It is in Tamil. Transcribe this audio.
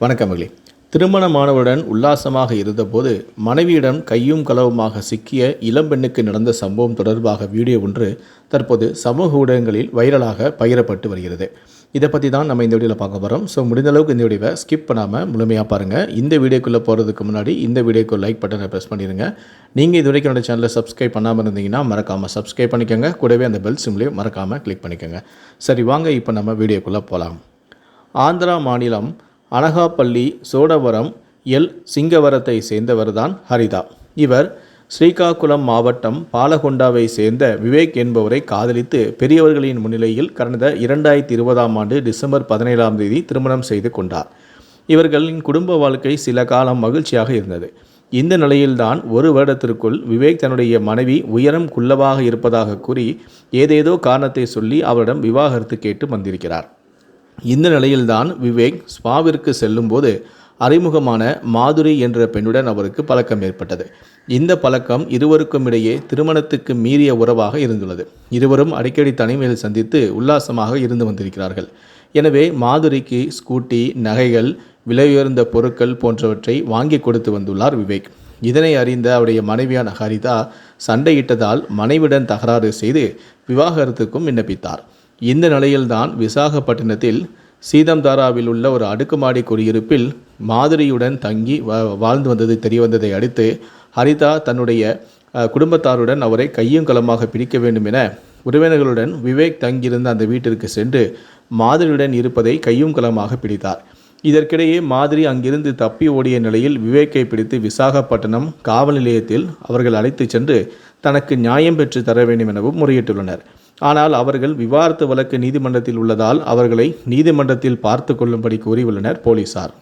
வணக்கமகளி திருமணமானவருடன் உல்லாசமாக இருந்தபோது மனைவியிடம் கையும் களவுமாக சிக்கிய இளம்பெண்ணுக்கு நடந்த சம்பவம் தொடர்பாக வீடியோ ஒன்று தற்போது சமூக ஊடகங்களில் வைரலாக பகிரப்பட்டு வருகிறது. இதை பற்றி தான் நம்ம இந்த வீடியோவில் பார்க்க போகிறோம் ஸோ முடிந்த அளவுக்கு இந்த வீடியோவை ஸ்கிப் பண்ணாமல் முழுமையாக பாருங்கள் இந்த வீடியோக்குள்ளே போகிறதுக்கு முன்னாடி இந்த வீடியோக்கு லைக் பட்டனை ப்ரெஸ் பண்ணிடுங்க நீங்கள் இது வரைக்கும் என்னோட சேனலை சப்ஸ்கிரைப் பண்ணாமல் இருந்தீங்கன்னா மறக்காமல் சப்ஸ்கிரைப் பண்ணிக்கோங்க. கூடவே அந்த பெல் சிம்லேயும் மறக்காமல் கிளிக் பண்ணிக்கோங்க. சரி வாங்க இப்போ நம்ம வீடியோக்குள்ளே போகலாம் ஆந்திரா மாநிலம் அனகாப்பள்ளி சோடவரம் எல். சிங்கவரத்தை சேர்ந்தவர் தான் ஹரிதா. இவர் ஸ்ரீகாகுளம் மாவட்டம் பாலகொண்டாவை சேர்ந்த விவேக் என்பவரை காதலித்து பெரியவர்களின் முன்னிலையில் கடந்த இரண்டாயிரத்தி இருபதாம் ஆண்டு டிசம்பர் பதினேழாம் தேதி திருமணம் செய்து கொண்டார். இவர்களின் குடும்ப வாழ்க்கை சில காலம் மகிழ்ச்சியாக இருந்தது. இந்த நிலையில்தான் ஒரு வருடத்திற்குள் விவேக் தன்னுடைய மனைவி உயரம் குள்ளவாக இருப்பதாக கூறி ஏதேதோ காரணத்தை சொல்லி அவரிடம் விவாகரத்து கேட்டு வந்திருக்கிறார். இந்த நிலையில்தான் விவேக் ஸ்பாவிற்கு செல்லும்போது அறிமுகமான மாதுரி என்ற பெண்ணுடன் அவருக்கு பழக்கம் ஏற்பட்டது. இந்த பழக்கம் இருவருக்கும் இடையே திருமணத்துக்கு மீறிய உறவாக இருந்துள்ளது. இருவரும் அடிக்கடி தனிமையில் சந்தித்து உல்லாசமாக இருந்து வந்திருக்கிறார்கள். எனவே மாதுரிக்கு ஸ்கூட்டி நகைகள் விலையுயர்ந்த பொருட்கள் போன்றவற்றை வாங்கி கொடுத்து வந்துள்ளார் விவேக். இதனை அறிந்த அவருடைய மனைவியான ஹரிதா சண்டையிட்டதால் மனைவியுடன் தகராறு செய்து விவாகரத்துக்கும் விண்ணப்பித்தார். இந்த நிலையில்தான் விசாகப்பட்டினத்தில் சீதம்தாராவில் உள்ள ஒரு அடுக்குமாடி குடியிருப்பில் மாதிரியுடன் தங்கி வா- வாழ்ந்து வந்தது தெரியவந்ததை அடுத்து ஹரிதா தன்னுடைய குடும்பத்தாருடன் அவரை கையும் களமாக பிடிக்க வேண்டும் என உறவினர்களுடன் விவேக் தங்கியிருந்த அந்த வீட்டிற்கு சென்று மாதிரியுடன் இருப்பதை கையும் களமாக பிடித்தார். இதற்கிடையே மாதிரி அங்கிருந்து தப்பி ஓடிய நிலையில் விவேக்கை பிடித்து விசாகப்பட்டினம் காவல் நிலையத்தில் அவர்கள் அழைத்துச் சென்று தனக்கு நியாயம் பெற்று தர வேண்டும் எனவும் முறையிட்டுள்ளனர். ஆனால் அவர்கள் விவாகரத்து வழக்கு நீதிமன்றத்தில் உள்ளதால் அவர்களை நீதிமன்றத்தில் பார்த்து கொள்ளும்படி கூறியுள்ளனர் போலீசார்.